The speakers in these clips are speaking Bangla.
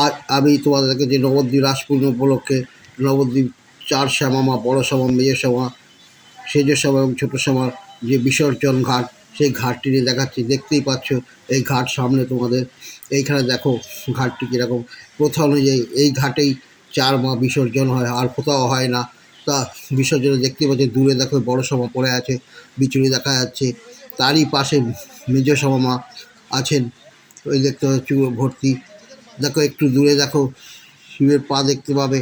আর আমি তোমাদেরকে যে নবদ্বীপ রাস উপলক্ষে নবদ্বীপ চার শ্যামা, মা বড় শ্যামা মেজো শ্যামা, সেজ শ্যামা এবং ছোটো শ্যামার যে বিসর্জন ঘাট, সেই ঘাটটি নিয়ে দেখাচ্ছি। দেখতেই পাচ্ছ, এই ঘাট সামনে তোমাদের, এইখানে দেখো ঘাটটি কীরকম। প্রথা অনুযায়ী এই ঘাটেই চার মা বিসর্জন হয়, আর কোথাও হয় না। তা বিসর্জনে দেখতে পাচ্ছি, দূরে দেখো বড় শ্যামা পড়ে আছে বিচুড়ি দেখা যাচ্ছে। তারই পাশে মেজ শ্যামা মা আছেন, ওই দেখতে পাচ্ছ ভর্তি দেখো, একটু দূরে দেখো, শিবের পা দেখতে পাবে।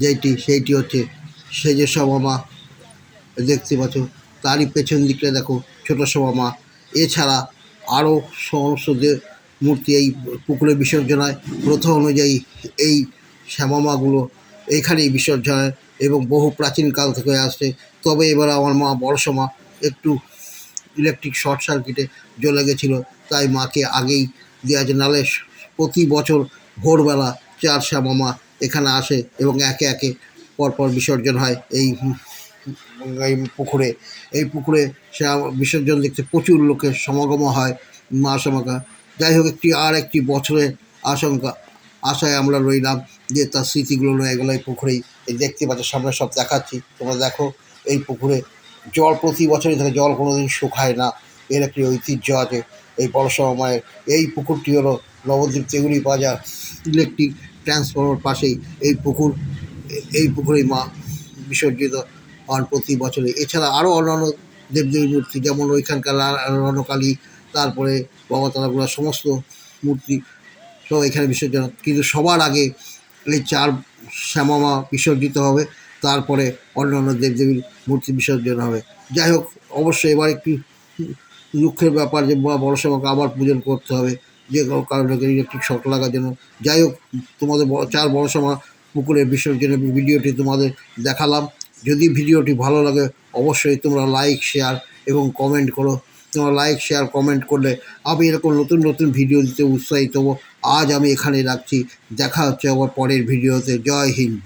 যেইটি, সেইটি হচ্ছে সেজে শ্যামা মা, দেখতে পাচ্ছ। তারই পেছন দিকটা দেখো, ছোটো শ্যামা মা। এছাড়া আরও সমস্ত মূর্তি এই পুকুরে বিসর্জন হয় অনুযায়ী এই শ্যামামাগুলো এইখানেই বিসর্জন হয় এবং বহু প্রাচীনকাল থেকে আসছে। তবে এবার আমার মা বড়সা মা, একটু ইলেকট্রিক শর্ট সার্কিটে জ্বলে গেছিল, তাই মাকে আগেই দেওয়া আছে নাহলে প্রতি বছর ভোরবেলা চার শ্যামামা এখানে আসে এবং একে একে পরপর বিসর্জন হয় এই এই পুকুরে। এই পুকুরে সে বিসর্জন দেখতে প্রচুর লোকের সমাগম হয়, মা সমাগা যাই হোক, একটি আর একটি বছরের আশঙ্কা, আশায় আমরা রইলাম যে তার স্মৃতিগুলো নয় এগুলো এই পুকুরেই এই দেখতে পাচ্ছ সামনে সব দেখাচ্ছি। তোমরা দেখো, এই পুকুরে জল প্রতি বছরই থাকে, জল কোনো দিন শুকায় না। এর একটি ঐতিহ্য আছে। এই পরশুরাম মায়ের এই পুকুরটি হলো নবদ্বীপ তেগুলি বাজার ইলেকট্রিক ট্রান্সফর্মার পাশেই এই পুকুর। এই পুকুরেই মা বিসর্জিত হন প্রতি বছরে এছাড়া আরও অন্যান্য দেবদেবীর মূর্তি যেমন ওইখানকার রণকালী, তারপরে বাবা সমস্ত মূর্তি সব এখানে বিসর্জন। কিন্তু সবার আগে এই চার শ্যামামা বিসর্জিত হবে, তারপরে অন্যান্য দেবদেবীর মূর্তি বিসর্জন হবে। যাই হোক, অবশ্যই এবার একটি দুঃখের ব্যাপার যে মা বড় শ্যামাকে আবার পূজন করতে হবে, যে কারণে ইলেকট্রিক শক লাগার জন্য। যাই হোক, তোমাদের চার বড় শ্যামা পুকুরের বিসর্জনের ভিডিওটি তোমাদের দেখালাম। যদি ভিডিওটি ভালো লাগে, অবশ্যই তোমরা লাইক শেয়ার এবং কমেন্ট করো। তোমরা লাইক শেয়ার কমেন্ট করলে আমি এরকম নতুন নতুন ভিডিও দিতে উৎসাহিত হব। আজ আমি এখানে রাখছি। দেখা হচ্ছে আবার পরের ভিডিওতে। জয় হিন্দ।